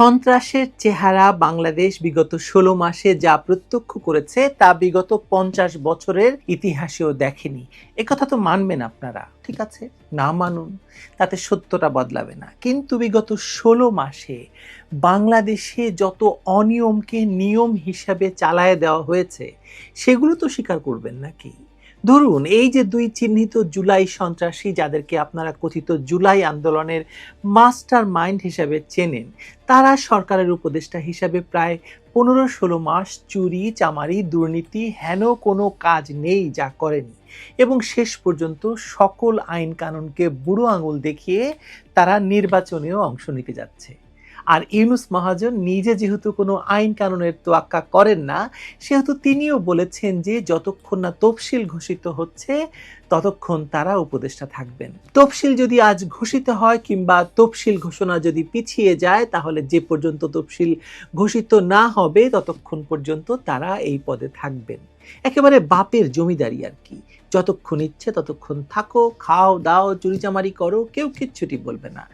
সন্ত্রাসের চেহারা বাংলাদেশ বিগত ষোলো মাসে যা প্রত্যক্ষ করেছে তা বিগত পঞ্চাশ বছরের ইতিহাসেও দেখেনি। একথা তো মানবেন আপনারা, ঠিক আছে? না মানুন, তাতে সত্যটা বদলাবে না। কিন্তু বিগত ষোলো মাসে বাংলাদেশে যত অনিয়মকে নিয়ম হিসাবে চালায় দেওয়া হয়েছে, সেগুলো তো স্বীকার করবেন নাকি? ধরুন, এই যে দুই চিহ্নিত জুলাই সন্ত্রাসী যাদেরকে আপনারা কথিত জুলাই আন্দোলনের মাস্টার মাইন্ড হিসাবে চেনেন, তারা সরকারের উপদেষ্টা হিসাবে প্রায় পনেরো ষোলো মাস চুরি, চামারি, দুর্নীতি, হেন কোনো কাজ নেই যা করেনি এবং শেষ পর্যন্ত সকল আইন কানুনকে বুড়ো আঙুল দেখিয়ে তারা নির্বাচনেও অংশ নিতে যাচ্ছে। আর ইউনুস মহাজন নিজে যেহেতু কোনো আইন কানুনের তোয়াক্কা করেন না, সেহেতু তিনিও বলেছেন যে যতক্ষণ না তফসিল ঘোষিত হচ্ছে, ততক্ষণ তারা উপদেষ্টা থাকবেন। তফসিল যদি আজ ঘোষিত হয় কিংবা তফসিল ঘোষণা যদি পিছিয়ে যায়, তাহলে যে পর্যন্ত তফসিল ঘোষিত না হবে, ততক্ষণ পর্যন্ত তারা এই পদে থাকবেন। একেবারে বাপের জমিদারি আর কি। যতক্ষণ ইচ্ছে ততক্ষণ থাকো, খাও, দাও, চুরিচামারি করো, কেউ কিচ্ছুটি বলবে না।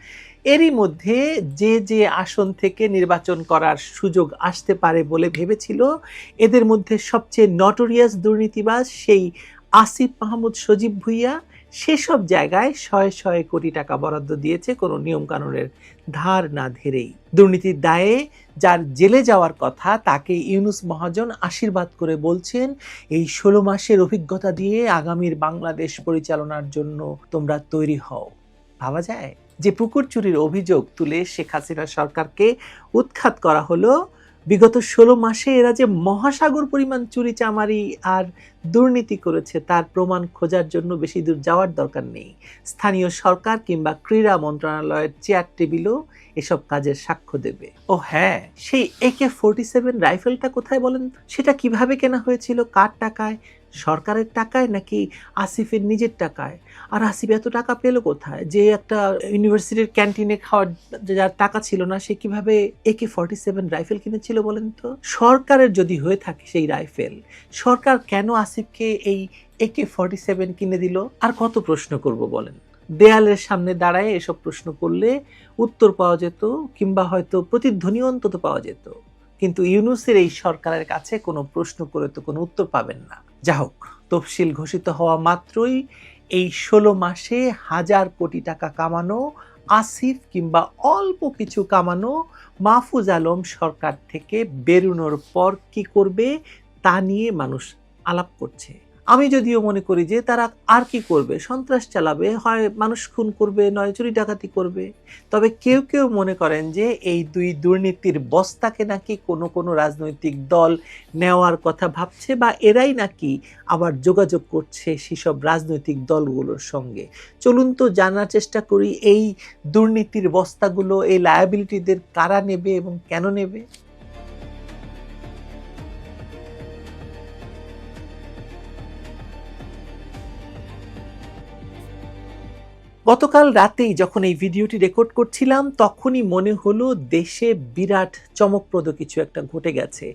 এরই মধ্যে যে যে আসন থেকে নির্বাচন করার সুযোগ আসতে পারে বলে ভেবেছিল, এদের মধ্যে সবচেয়ে নটোরিয়াস দুর্নীতিবাজ সেই আসিফ মাহমুদ সজীব ভুইয়া। সেসব জায়গায় শয়ে শয়ে কোটি টাকা বরাদ্দ দিয়েছে কোনো নিয়মকানুনের ধার না ধেরেই। দুর্নীতির দায়ে যার জেলে যাওয়ার কথা, তাকে ইউনুস মহাজন আশীর্বাদ করে বলছেন, এই ষোলো মাসের অভিজ্ঞতা দিয়ে আগামীর বাংলাদেশ পরিচালনার জন্য তোমরা তৈরি হও। ভাবা যায়? যে পুকুর চুরির অভিযোগ তুলে শেখ হাসিনা সরকারকে উৎখাত করা হলো। বিগত ষোলো মাসে এরা যে মহাসাগর পরিমাণ চুরি চামারি আর দুর্নীতি করেছে তার প্রমাণ খোঁজার জন্য বেশি দূর যাওয়ার দরকার নেই। স্থানীয় সরকার কিংবা ক্রীড়া মন্ত্রণালয়ের চেয়ার টেবিলও এসব কাজের সাক্ষ্য দেবে। ও হ্যাঁ। সেই একে ফোরটি সেভেন রাইফেলটা কোথায় বলেন? সেটা কীভাবে কেনা হয়েছিল? কার টাকায়? সরকারের টাকায় নাকি আসিফের নিজের টাকায়? আর আসিফ এত টাকা পেল কোথায়? যে একটা ইউনিভার্সিটির ক্যান্টিনে খাওয়ার যার টাকা ছিল না, সে কীভাবে একে ফর্টি সেভেন রাইফেল কিনেছিল বলেন তো? সরকারের যদি হয়ে থাকে সেই রাইফেল, সরকার কেন আসিফকে এই একে ফর্টি সেভেন কিনে দিল? আর কত প্রশ্ন করব বলেন? দেয়ালের সামনে দাঁড়ায় এসব প্রশ্ন করলে উত্তর পাওয়া যেত, কিংবা হয়তো প্রতিধ্বনি অন্তত পাওয়া যেত। কিন্তু ইউনুসের এই সরকারের কাছে কোনো প্রশ্ন করে তো কোনো উত্তর পাবেন না। যা হোক তফসিল ঘোষিত হওয়া মাত্রই এই ষোলো মাসে হাজার কোটি টাকা কামানো, আসিফ কিংবা অল্প কিছু কামানো মাহফুজ আলম সরকার থেকে বেরোনোর পর কি করবে তা নিয়ে মানুষ আলাপ করছে। আমি যদিও মনে করি যে তারা আর কি করবে? সন্ত্রাস চালাবে, হয় মানুষ খুন করবে, নয় চুরি ডাকাতি করবে। তবে কেউ কেউ মনে করেন যে এই দুই দুর্নীতির বস্তাকে নাকি কোনো কোনো রাজনৈতিক দল নেওয়ার কথা ভাবছে বা এরাই নাকি আবার যোগাযোগ করছে সেসব রাজনৈতিক দলগুলোর সঙ্গে। চলুন তো জানার চেষ্টা করি, এই দুর্নীতির বস্তাগুলো, এই লায়াবিলিটিদের কারা নেবে এবং কেন নেবে? গতকাল রাতেই যখন এই ভিডিওটি রেকর্ড করছিলাম, তখনই মনে হলো দেশে বিরাট চমকপ্রদ কিছু একটা ঘটে গেছে,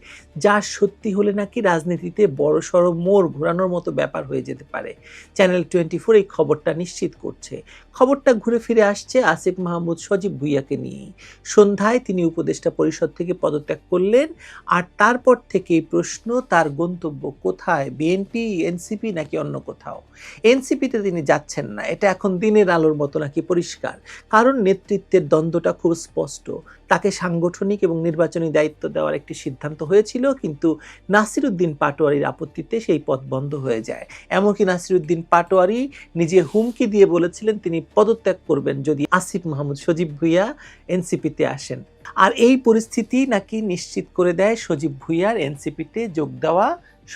যা সত্যি হলে নাকি রাজনীতিতে বড় সড়ো মোড় ঘোরানোর মতো ব্যাপার হয়ে যেতে পারে। চ্যানেল টোয়েন্টি ফোর এই খবরটা নিশ্চিত করছে। খবরটা ঘুরে ফিরে আসছে আসিফ মাহমুদ সজীব ভুইয়াকে নিয়েই। সন্ধ্যায় তিনি উপদেষ্টা পরিষদ থেকে পদত্যাগ করলেন আর তারপর থেকে প্রশ্ন, তার গন্তব্য কোথায়? বিএনপি, এনসিপি নাকি অন্য কোথাও? এনসিপিতে তিনি যাচ্ছেন না। এটা এখন দিনের আলোর মতো নাকি পরিষ্কার? কারণ নেতৃত্বের দ্বন্দ্বটা খুব স্পষ্ট। তাকে সাংগঠনিক এবং নির্বাচনী দায়িত্ব দেওয়ার একটি সিদ্ধান্ত হয়েছিল, কিন্তু নাসিরুদ্দিন পাটোয়ারির আপত্তিতে সেই পথ বন্ধ হয়ে যায়। এমনকি নাসিরুদ্দিন পাটোয়ারি নিজে হুমকি দিয়ে বলেছিলেন, তিনি পদত্যাগ করবেন যদি আসিফ মাহমুদ সজীব ভুইয়া এনসিপিতে আসেন। আর এই পরিস্থিতি নাকি নিশ্চিত করে দেয় সজীব ভুইয়ার এনসিপিতে যোগ দেওয়া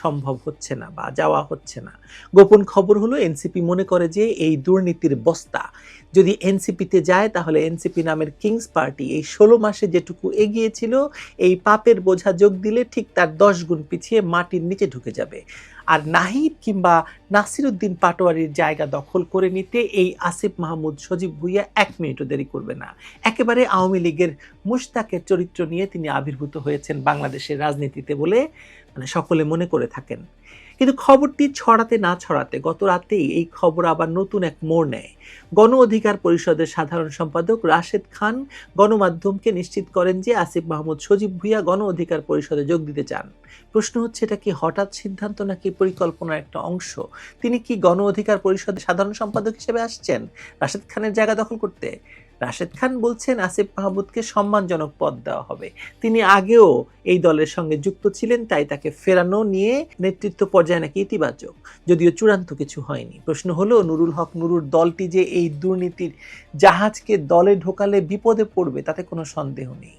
সম্ভব হচ্ছে না বা যাওয়া হচ্ছে না। গোপন খবর হলো এনসিপি মনে করে যে এই দুর্নীতির বস্তা। যদি এনসিপিতে যায় তাহলে এনসিপি নামের কিংস পার্টি এই ষোলো মাসে যেটুকু এগিয়েছিল, এই পাপের বোঝা যোগ দিলে ঠিক তার দশ গুণ পিছিয়ে মাটির নিচে ঢুকে যাবে। আর নাহিদ কিংবা নাসিরুদ্দিন পাটোয়ারির জায়গা দখল করে নিতে এই আসিফ মাহমুদ, সজীব ভুইয়া এক মিনিটও দেরি করবে না। একেবারে আওয়ামী লীগের মুশতাকের চরিত্র নিয়ে তিনি আবির্ভূত হয়েছেন বাংলাদেশের রাজনীতিতে বলে মানে সকলে মনে করে থাকেন। কিন্তু খবরটি ছড়াতে না ছড়াতে গত রাতেই এই খবর আবার নতুন এক মোড় নেয়। গণ অধিকার পরিষদের সাধারণ সম্পাদক রাশেদ খান গণমাধ্যমকে নিশ্চিত করেন যে আসিফ মাহমুদ সজীব ভুইয়া গণ অধিকার পরিষদে যোগ দিতে চান। প্রশ্ন হচ্ছে, এটা কি হঠাৎ সিদ্ধান্ত নাকি পরিকল্পনার একটা অংশ? তিনি কি গণ অধিকার পরিষদের সাধারণ সম্পাদক হিসেবে আসছেন? রাশেদ খানের জায়গা দখল করতে রাশেদ খান বলছেন, আসিফ মাহমুদকে সম্মানজনক পদ দেওয়া হবে। তিনি আগেও এই দলের সঙ্গে যুক্ত ছিলেন, তাই তাকে ফেরানো নিয়ে নেতৃত্ব পর্যায়ে নাকি ইতিবাচক। যদিও চূড়ান্ত কিছু হয়নি। প্রশ্ন হলো, নুরুল হক নুরুর দলটি যে এই দুর্নীতির জাহাজকে দলে ঢোকালে বিপদে পড়বে, তাতে কোনো সন্দেহ নেই।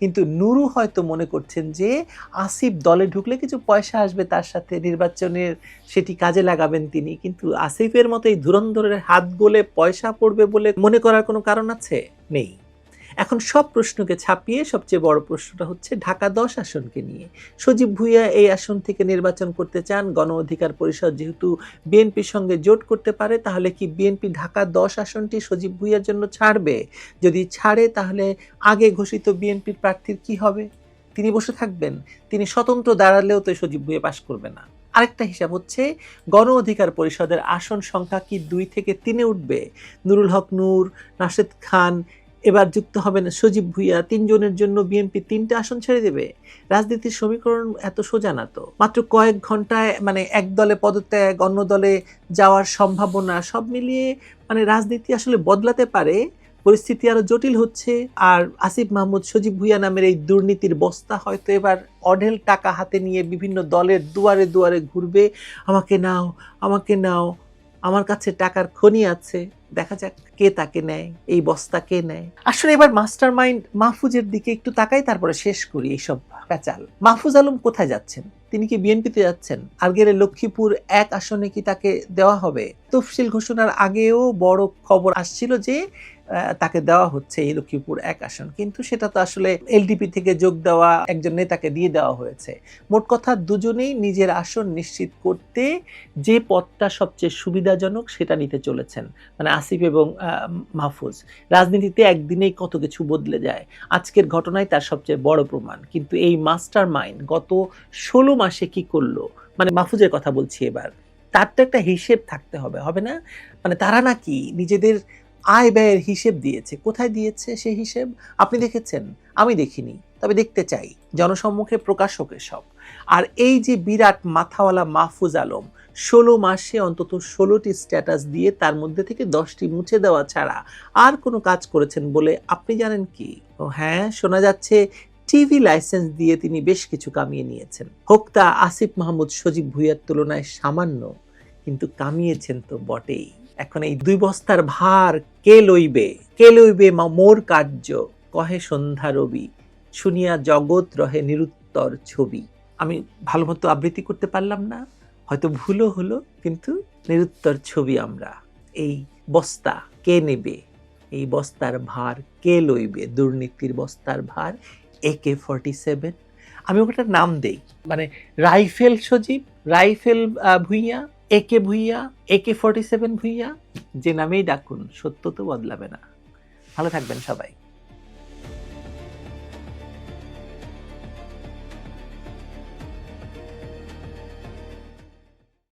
কিন্তু নুরু হয়তো মনে করছেন যে আসিফ দলে ঢুকলে কিছু পয়সা আসবে তার সাথে নির্বাচনের সেটি কাজে লাগাবেন তিনি। কিন্তু আসিফের মতো এই ধুরন্ধরের হাত গোলে পয়সা পড়বে বলে মনে করার কোনো কারণ আছে? নেই। এখন সব প্রশ্নকে ছাপিয়ে সবচেয়ে বড় প্রশ্নটা হচ্ছে, ঢাকা দশ আসনকে নিয়ে। সজীব ভুইয়া এই আসন থেকে নির্বাচন করতে চান, গণ অধিকার পরিষদ যেহেতু বিএনপির সঙ্গে জোট করতে পারে, তাহলে কি বিএনপি ঢাকা দশ আসনটি সজীব ভুইয়ার জন্য ছাড়বে? যদি ছাড়ে, তাহলে আগে ঘোষিত বিএনপির প্রার্থীর কি হবে? তিনি বসে থাকবেন। তিনি স্বতন্ত্র দাঁড়ালেও তো সজীব ভুইয়া পাশ করবে না। আরেকটা হিসাব হচ্ছে, গণ অধিকার পরিষদের আসন সংখ্যা কি দুই থেকে তিনে উঠবে? নুরুল হক নূর নাশেদ খান এবার যুক্ত হবেন সজীব ভুইয়া। তিনজনের জন্য বিএনপি তিনটে আসন ছেড়ে দেবে। রাজনীতির সমীকরণ এত সোজা না তো। মাত্র কয়েক ঘন্টায় মানে এক দলে পদত্যাগ, অন্য দলে যাওয়ার সম্ভাবনা, সব মিলিয়ে মানে রাজনীতি আসলে বদলাতে পারে। পরিস্থিতি আরও জটিল হচ্ছে। আর আসিফ মাহমুদ, সজীব ভুইয়া নামের এই দুর্নীতির বস্তা হয়তো এবার অঢেল টাকা হাতে নিয়ে বিভিন্ন দলের দুয়ারে দুয়ারে ঘুরবে। আমাকে নাও আমাকে নাও আমার কাছে টাকার খনি আছে। দেখা যাক কে তাকে নেয়, এই বস্তা কে নেয়। আসলে এবার মাস্টার মাইন্ড মাহফুজের দিকে একটু তাকাই, তারপরে শেষ করি এইসব প্যাচাল। মাহফুজ আলম কোথায় যাচ্ছেন? তিনি কি বিএনপিতে যাচ্ছেন? আর গেলে লক্ষ্মীপুর এক আসনে কি তাকে দেওয়া হবে? তফসিল ঘোষণার আগেও বড় খবর আসছিল যে তাকে দেওয়া হচ্ছে এই লক্ষ্মীপুর এক আসন। কিন্তু সেটা তো আসলে এলডিপি থেকে যোগ দেওয়া একজন নেতাকে দিয়ে দেওয়া হয়েছে। মোট কথা দুজনেই নিজের আসন নিশ্চিত করতে যে পথটা সবচেয়ে সুবিধাজনক সেটা নিতে চলেছেন মানে আসিফ এবং মাহফুজ। রাজনীতিতে একদিনেই কত কিছু বদলে যায়। আজকের ঘটনাই তার সবচেয়ে বড় প্রমাণ। কিন্তু এই মাস্টার মাইন্ড গত ষোলো মাসে কি করল? মানে মাহফুজের কথা বলছি এবার। তার তো একটা হিসেব থাকতে হবে হবে না? মানে তারা নাকি নিজেদের আয় ব্যয়ের হিসেব দিয়েছে। কোথায় দিয়েছে সেই হিসেব? আপনি দেখেছেন, আমি দেখিনি, তবে দেখতে চাই, জনসম্মুখে প্রকাশ হোক সব। আর এই যে বিরাট মাথাওয়ালা মাহফুজ আলম, ষোলো মাসে অন্তত ষোলোটি স্ট্যাটাস দিয়ে তার মধ্যে থেকে দশটি মুছে দেওয়া ছাড়া আর কোনো কাজ করেছেন বলে আপনি জানেন কি? ও হ্যাঁ শোনা যাচ্ছে টিভি লাইসেন্স দিয়ে তিনি বেশ কিছু কামিয়ে নিয়েছেন। হোক তা আসিফ মাহমুদ সজীব ভুইয়ার তুলনায় সামান্য, কিন্তু কামিয়েছেন তো বটেই। এখন এই দুই বস্তার ভার কে লইবে? কে লইবে মা- মোর কার্য? কহে সন্ধ্যা রবি শুনিয়া জগৎ রহে নিরুত্তর ছবি। আমি ভালো মতো আবৃত্তি করতে পারলাম না হয়তো ভুলও হলো কিন্তু নিরুত্তর ছবি আমরা। এই বস্তা কে নেবে? এই বস্তার ভার কে লইবে? দুর্নীতির বস্তার ভার এ কে ফর্টি সেভেন। আমি ওটার নাম দেই। মানে রাইফেল সজীব রাইফেল আহ, ভুইয়া একে Bhuiya, AK forty seven Bhuiyan, যে নামেই ডাকুন, সত্য তো বদলাবে না। ভালো থাকবেন সবাই।